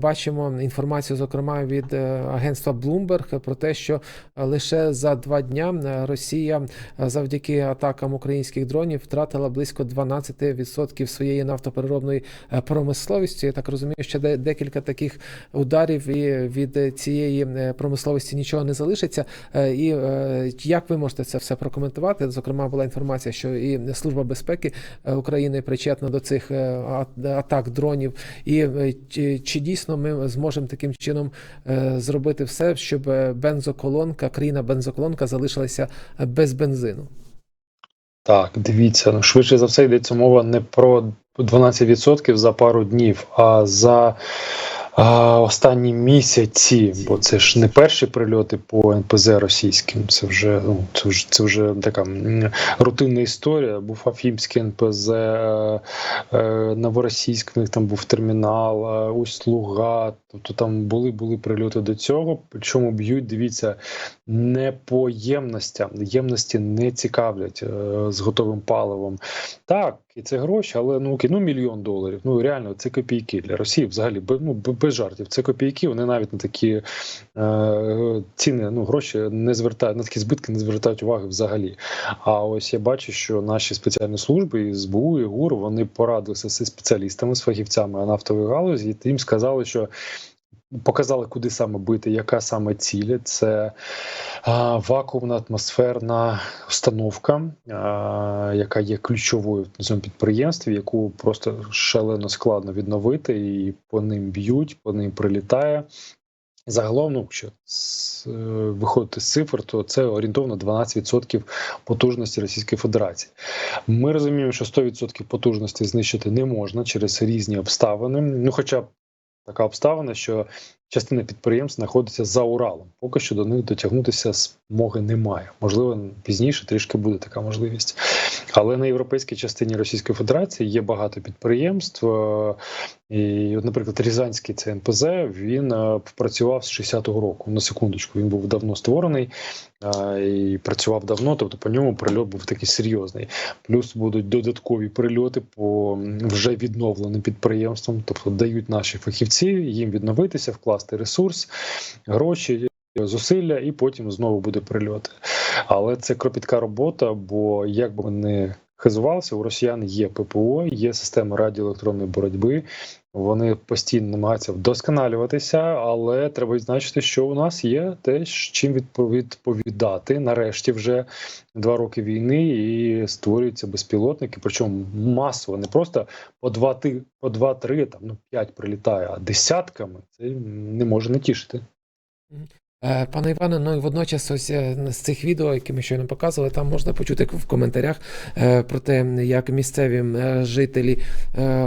Бачимо інформацію, зокрема від е, агентства Bloomberg, про те, що е, лише за два дня е, Росія завдяки атакам українських дронів втратила близько 12% своєї нафтопереробної промисловості. Я так розумію, що декілька таких ударів і від цієї промисловості нічого не залишиться. І як ви можете це все прокоментувати? Зокрема, була інформація, що і Служба безпеки України причетна до цих атак дронів. І чи, чи дійсно ми зможемо таким чином е, зробити все, щоб е, бензоколонка, країна бензоколонка залишилася е, без бензину? Так, дивіться, ну швидше за все йдеться мова не про 12% за пару днів, а за останні місяці, бо це ж не перші прильоти по НПЗ російським, це вже ну це вже це вже така рутинна історія. Був Афімський НПЗ, е, е, Новоросійськ, в них там був термінал, е, ось Луга. Тобто там були були прильоти до цього. Причому б'ють, дивіться, не по ємностям. Ємності не цікавлять з готовим паливом. Так, і це гроші, але ну ну мільйон доларів. Ну реально, це копійки для Росії. Взагалі, ну без жартів. Це копійки. Вони навіть на такі е, ціни, ну гроші не звертають на такі збитки, не звертають уваги взагалі. А ось я бачу, що наші спеціальні служби і СБУ і ГУР вони порадилися зі спеціалістами, з фахівцями нафтової галузі, і їм сказали, що. Показали, куди саме бити, яка саме ціль. Це а, вакуумна атмосферна установка, а, яка є ключовою в цьому підприємстві, яку просто шалено складно відновити, і по ним б'ють, по ним прилітає. Загалом, ну, якщо е, виходити з цифр, то це орієнтовно 12% потужності Російської Федерації. Ми розуміємо, що 100% потужності знищити не можна через різні обставини. Ну, хоча така обставина, що частина підприємств знаходиться за Уралом. Поки що до них дотягнутися змоги немає. Можливо, пізніше трішки буде така можливість. Але на європейській частині Російської Федерації є багато підприємств. е, І, от, наприклад, Рязанський ЦНПЗ він е, працював з 60-го року. На секундочку, він був давно створений е, і працював давно, тобто по ньому прильот був такий серйозний. Плюс будуть додаткові прильоти по вже відновленим підприємствам, тобто дають наші фахівці їм відновитися, вкласти ресурс, гроші. Зусилля, і потім знову буде прильот. Але це кропітка робота, бо як би не хизувалися, у росіян є ППО, є система радіоелектронної боротьби. Вони постійно намагаються вдосконалюватися, але треба відзначити, що у нас є те, чим відповідати. Нарешті вже два роки війни і створюються безпілотники. Причому масово, не просто по два по два-три, там ну п'ять прилітає, а десятками це не може не тішити. Е, Пане Іване, ну і водночас, ось е, з цих відео, які ми щойно показували, там можна почути в коментарях е, про те, як місцеві жителі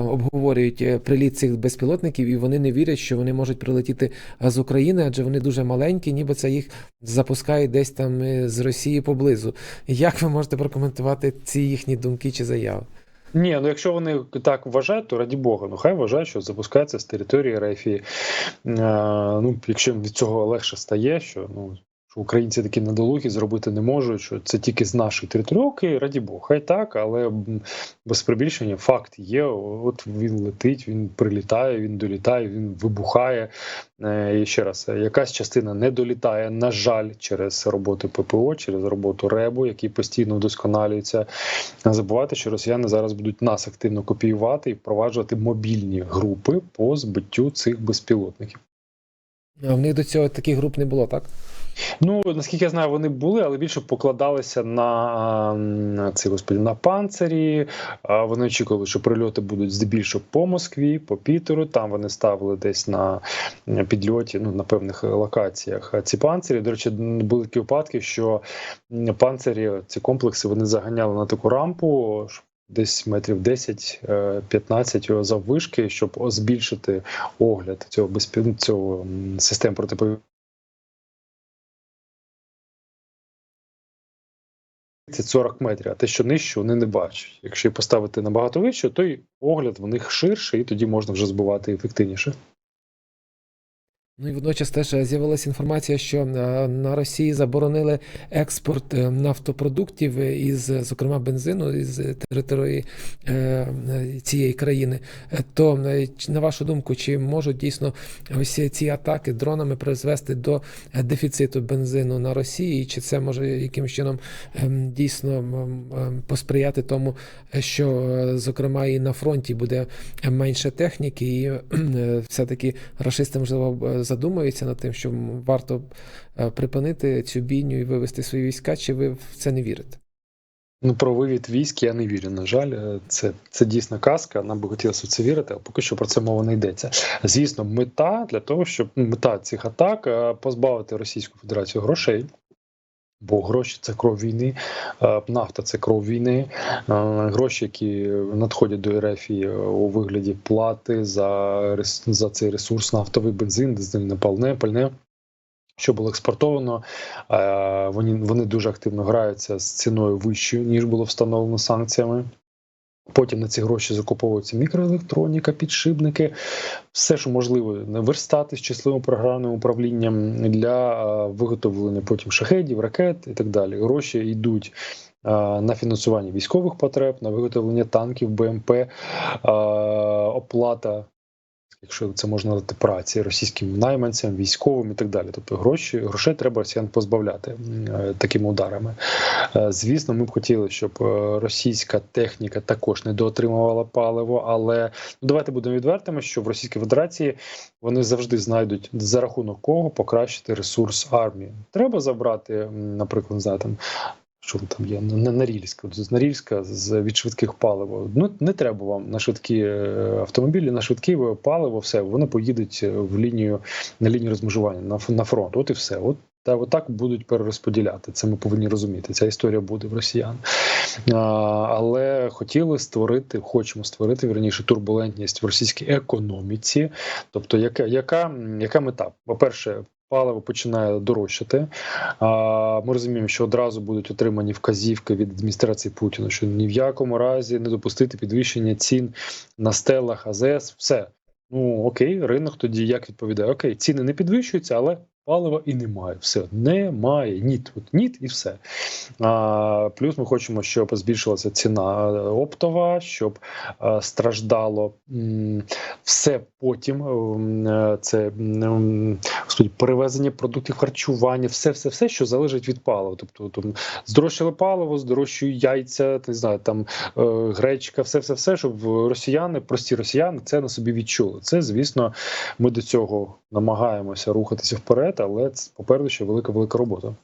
обговорюють приліт цих безпілотників, і вони не вірять, що вони можуть прилетіти з України, адже вони дуже маленькі, ніби це їх запускають десь там з Росії поблизу. Як ви можете прокоментувати ці їхні думки чи заяви? Ні, ну якщо вони так вважають, то раді Бога, ну хай вважають, що запускається з території РФ. Е, ну, якщо від цього легше стає, що ну. Що українці такі недолугі зробити не можуть, що це тільки з нашої території. Окей, раді Бога, хай так, але без прибільшення факт є. От він летить, він прилітає, він долітає, він вибухає. Е, І ще раз, е, якась частина не долітає, на жаль, через роботу ППО, через роботу РЕБу, які постійно вдосконалюються. Не забувайте, що росіяни зараз будуть нас активно копіювати і впроваджувати мобільні групи по збиттю цих безпілотників. А в них до цього таких груп не було, так? Ну наскільки я знаю, вони були, але більше покладалися на, на ці господи на панцирі. Вони очікували, що прильоти будуть здебільшого по Москві, по Пітеру. Там вони ставили десь на підльоті, ну на певних локаціях ці панцирі. До речі, були такі випадки, що панцирі ці комплекси вони заганяли на таку рампу. Десь метрів 10-15 заввишки, щоб збільшити огляд цього безпі... цього систем протиповітряної 30-40 метрів, а те, що нижче, вони не бачать. Якщо її поставити набагато вище, то й огляд в них ширше, і тоді можна вже збивати ефективніше. Ну і водночас теж е, з'явилася інформація, що е, на Росії заборонили експорт е, нафтопродуктів із, зокрема, бензину із території цієї країни. То, на вашу думку, чи можуть дійсно ось ці атаки дронами призвести до дефіциту бензину на Росії, чи це може якимось чином ем, дійсно ем, посприяти тому, що, зокрема, і на фронті буде менше техніки, і е, все-таки рашисти, можливо, задумаються над тим, що варто е, припинити цю бійню і вивести свої війська, чи ви в це не вірите? Ну, про вивід військ я не вірю. На жаль, Е, це, це дійсно казка. Нам би хотілося в це вірити, а поки що про це мова не йдеться. Звісно, мета для того, щоб мета цих атак е, позбавити Російську Федерацію грошей. Бо гроші це кров війни, е, нафта це кров війни. Е, Гроші, які надходять до РФ у вигляді плати за за цей ресурс, нафтовий бензин, дизельне пальне, пальне, що було експортовано. Е, Вони, вони дуже активно граються з ціною вищою, ніж було встановлено санкціями. Потім на ці гроші закуповуються мікроелектроніка, підшипники, все, що можливо, верстати з числовим програмним управлінням для е, виготовлення потім шахедів, ракет і так далі. Гроші йдуть е, на фінансування військових потреб, на виготовлення танків, БМП, е, оплата. Якщо це можна назвати праці російським найманцям, військовим і так далі. Тобто гроші, грошей треба росіян позбавляти е, такими ударами. Е, Звісно, ми б хотіли, щоб е, російська техніка також не доотримувала паливо, але ну, давайте будемо відвертими, що в Російській Федерації вони завжди знайдуть за рахунок кого покращити ресурс армії. Треба забрати, наприклад, не знаю, там. Що там є на Норільська, з Норільська з від швидких паливо. Ну не треба вам на швидкі е, автомобілі, на швидкі паливо, все вони поїдуть е, в лінію на лінію розмежування на, на фронт. От і все. От та отак будуть перерозподіляти. Це ми повинні розуміти. Ця історія буде в росіян. А, але хотіли створити, хочемо створити вірніше турбулентність в російській економіці. Тобто, яка, яка, яка мета? По-перше, паливо починає дорожчати. Ми розуміємо, що одразу будуть отримані вказівки від адміністрації Путіна, що ні в якому разі не допустити підвищення цін на стелах АЗС. Все. Ну окей, ринок тоді як відповідає? Окей, ціни не підвищуються, але палива і немає. Все немає. Ніт, от ніт і все. А, плюс ми хочемо, щоб збільшилася ціна е, оптова, щоб е, страждало м, все потім. е, Це м, господи, перевезення продуктів харчування, все, все, все, що залежить від палива. Тобто там здорожчали паливо, здорожчують яйця, не знаю, там гречка, все, все, все, щоб росіяни, прості росіяни, це на собі відчули. Це, звісно, ми до цього намагаємося рухатися вперед, але це попереду ще велика велика робота.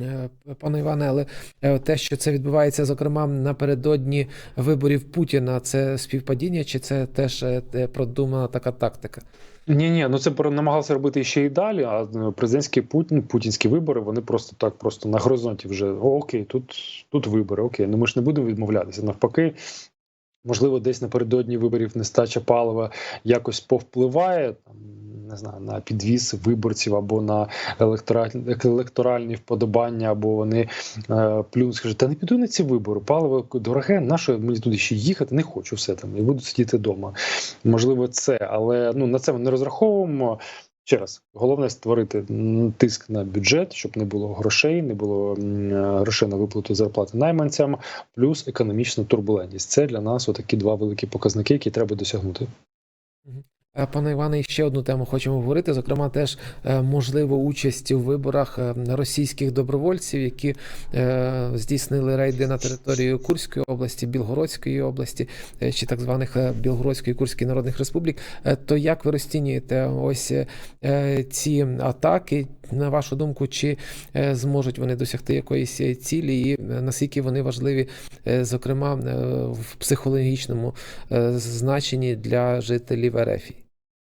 Е, Пане Іване, але е, те, що це відбувається, зокрема, напередодні виборів Путіна, це співпадіння, чи це теж е, продумана така тактика? Ні, ні, ну це намагалися робити ще й далі. А президентські Путін, путінські вибори вони просто так, просто на горизонті вже о, окей, тут, тут вибори, окей. Ну ми ж не будемо відмовлятися. Навпаки, можливо, десь напередодні виборів нестача палива якось повпливає там, не знаю, на підвіз виборців або на електоральні, вподобання, або вони е, плюс скажуть, та не піду на ці вибори, паливо дороге, на що мені туди ще їхати, не хочу все там, і буду сидіти вдома. Можливо, це, але ну на це ми не розраховуємо. Ще раз, головне створити тиск на бюджет, щоб не було грошей, не було грошей на виплату зарплати найманцям, плюс економічна турбулентність. Це для нас отакі два великі показники, які треба досягнути. Е, Пане Іване, ще одну тему хочемо говорити. Зокрема, теж е, можливо участь у виборах е, російських добровольців, які здійснили рейди на територію Курської області, Білгородської області чи так званих Білгородської Курської народних республік. То як ви розцінюєте ось ці атаки? На вашу думку, чи зможуть вони досягти якоїсь цілі, і наскільки вони важливі, зокрема в психологічному значенні для жителів РФ?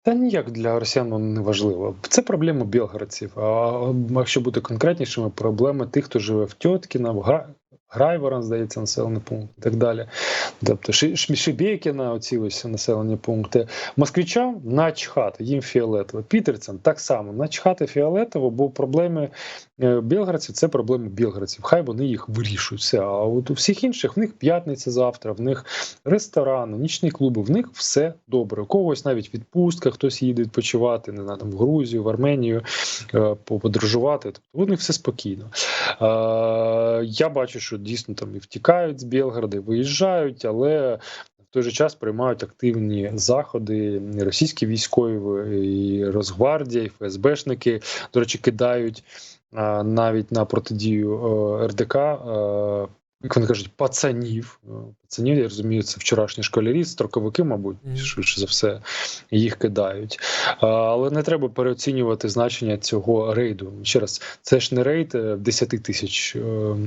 Та ніяк для росіян воно не важливо. Це проблема білгородців. А якщо бути конкретнішими, проблеми тих, хто живе в Тьоткіна, в Га- Грайворон, здається, населений пункт і так далі. Тобто Ши- Шмі- оці ось населені пункти. Москвичам начхати, їм фіолетово. Пітерцям так само начхати фіолетово, бо проблеми е, білградців це проблеми білградців. Хай вони їх вирішують. Все. А от у всіх інших в них п'ятниця завтра, в них ресторани, нічні клуби, в них все добре. У когось навіть відпустка, хтось їде відпочивати, не знаю, там в Грузію, в Арменію е, подорожувати. Тобто у них все спокійно. Е, Я бачу, що дійсно там і втікають з Білгорода, і виїжджають, але. В той же час приймають активні заходи російські військові, і Росгвардія, і ФСБшники. До речі, кидають а, навіть на протидію а, РДК, А, як вони кажуть, пацанів. Е, Пацанів, я розумію, це вчорашні школярі, строковики, мабуть, швидше за все, їх кидають. Але не треба переоцінювати значення цього рейду. Ще раз, це ж не рейд е, 10 тисяч е,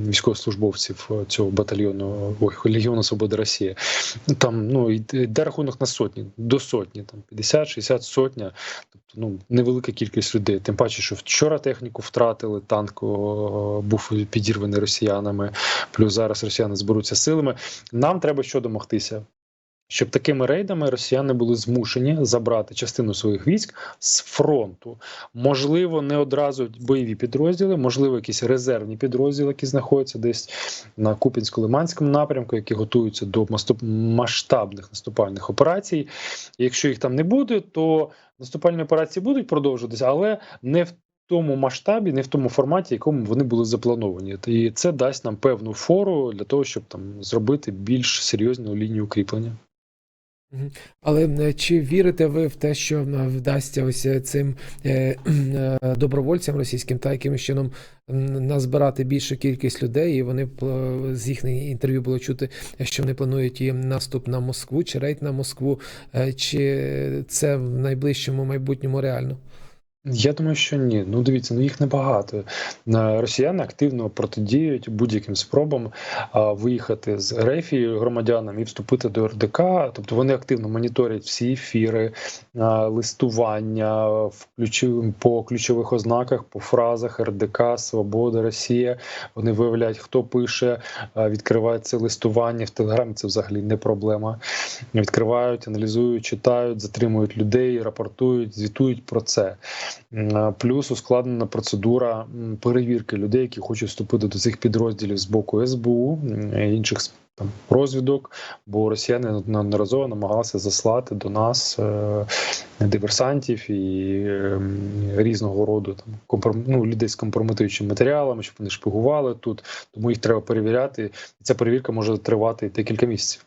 військовослужбовців е, цього батальйону ой, Легіону Свободи Росії. Там ну йде рахунок на сотні, до сотні, там 50, 60, сотня. Тобто ну невелика кількість людей. Тим паче, що вчора техніку втратили, танк був підірваний росіянами. Плюс зараз росіяни зберуться силами. Нам треба що домогтися. Щоб такими рейдами росіяни були змушені забрати частину своїх військ з фронту. Можливо, не одразу бойові підрозділи, можливо, якісь резервні підрозділи, які знаходяться десь на Купінсько-Лиманському напрямку, які готуються до масштабних наступальних операцій. Якщо їх там не буде, то наступальні операції будуть продовжуватися, але не в тому масштабі, не в тому форматі, якому вони були заплановані. І це дасть нам певну фору для того, щоб там зробити більш серйозну лінію укріплення. Але чи вірите ви в те, що вдасться ось е, цим е, е, добровольцям російським та якимось чином назбирати більшу кількість людей, і вони з їхніх інтерв'ю було чути, що вони планують і наступ на Москву, чи рейд на Москву, чи це в найближчому майбутньому реально? Я думаю, що ні. Ну дивіться, ну їх небагато. Е, Росіяни активно протидіють будь-яким спробам виїхати з Рефії громадянам і вступити до РДК. Тобто вони активно моніторять всі ефіри, а, листування в по ключових ознаках, по фразах РДК, Свобода, Росія. Вони виявляють, хто пише, а, відкривають це листування в Телеграмі. Це взагалі не проблема. Відкривають, аналізують, читають, затримують людей, рапортують, звітують про це. М, Плюс ускладнена процедура перевірки людей, які хочуть вступити до цих підрозділів з боку СБУ інших там розвідок, бо росіяни неодноразово намагалися заслати до нас е, диверсантів і е, різного роду там компром... ну, людей з компрометуючими матеріалами, щоб вони шпигували тут. Тому їх треба перевіряти. Ця перевірка може тривати декілька місяців.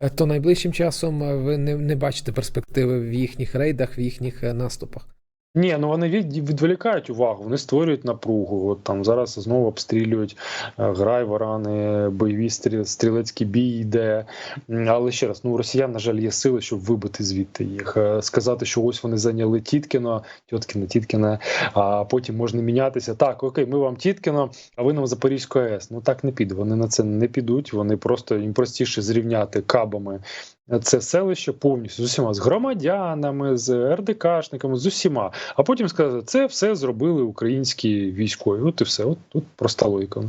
Е, То найближчим часом е, ви не, не бачите перспективи в їхніх рейдах, в їхніх е, наступах. Ні, ну вони від, відволікають увагу, вони створюють напругу. От там зараз знову обстрілюють е, грай, варани, бойові стріл, стрілецький бій йде. Але ще раз, ну росіян, на жаль, є сили, щоб вибити звідти їх. Е, Сказати, що ось вони зайняли Тіткіно, Тіткіно, Тіткіно, а потім можна мінятися. Так, окей, ми вам Тіткіно, а ви нам Запорізьку АЕС. Ну так не піде. Вони на це не підуть. Вони просто їм простіше зрівняти кабами це селище повністю з усіма з громадянами, з РДКшниками, з усіма. А потім сказати, це все зробили українські військові. От і все. От тут проста логіка.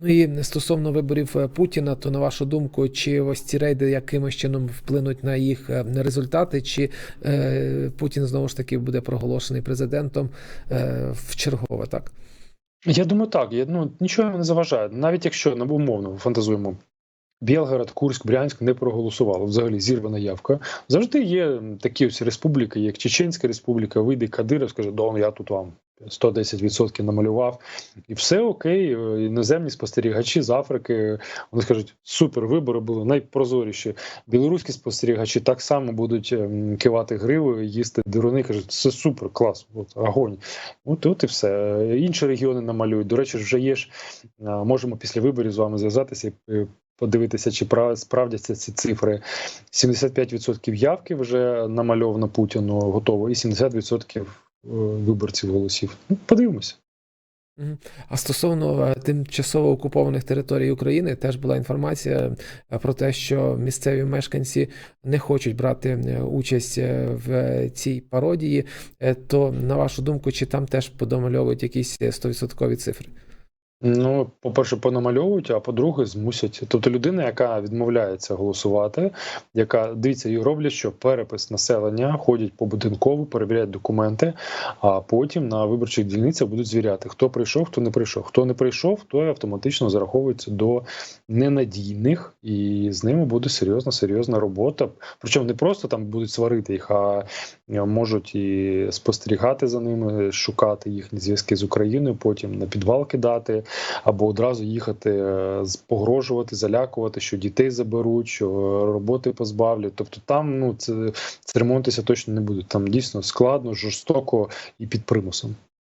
Ну і стосовно виборів е, Путіна, то на вашу думку, чи ось ці рейди якимось чином вплинуть на їх е, результати, чи е, Путін знову ж таки буде проголошений президентом е, в чергове, так? Я думаю, так. Я, ну, нічого не заважає. Навіть якщо ну, умовно фантазуємо. Білгород, Курськ, Брянськ не проголосували. Взагалі зірвана явка. Завжди є такі ось республіки, як Чеченська Республіка, вийде Кадиров, скаже, Дон, я тут вам 110% намалював, і все окей. Е, Іноземні спостерігачі з Африки вони скажуть, супер, вибори були найпрозоріші. Білоруські спостерігачі так само будуть ем, кивати гривою, їсти дируни. кажуть, це супер, клас, от огонь. От, от і все. Е, Інші регіони намалюють. До речі, вже є ж е, можемо після виборів з вами зв'язатися. і Подивитися, чи справдяться ці цифри. 75% явки вже намальовано Путіну готово, і 70% е, виборців голосів. Ну, подивимося. А стосовно е, тимчасово окупованих територій України, теж була інформація е, про те, що місцеві мешканці не хочуть брати участь в цій пародії. То, на вашу думку, чи там теж подомальовують якісь е, 100% цифри? Ну, по-перше, понамальовують, а по-друге, змусять. Тобто людина, яка відмовляється голосувати, яка дивіться, і роблять, що перепис населення ходять по будинкову, перевіряють документи, а потім на виборчих дільницях будуть звіряти, хто прийшов, хто не прийшов. Хто не прийшов, той автоматично зараховується до ненадійних, і з ними буде серйозна, серйозна робота. Причому не просто там будуть сварити їх, а е, можуть і спостерігати за ними, шукати їхні зв'язки з Україною, потім на підвал кидати, або одразу їхати, е, погрожувати, залякувати, що дітей заберуть, що е, роботи позбавлять. Тобто там ну це церемонитися точно не будуть. Там дійсно складно, жорстоко і під примусом.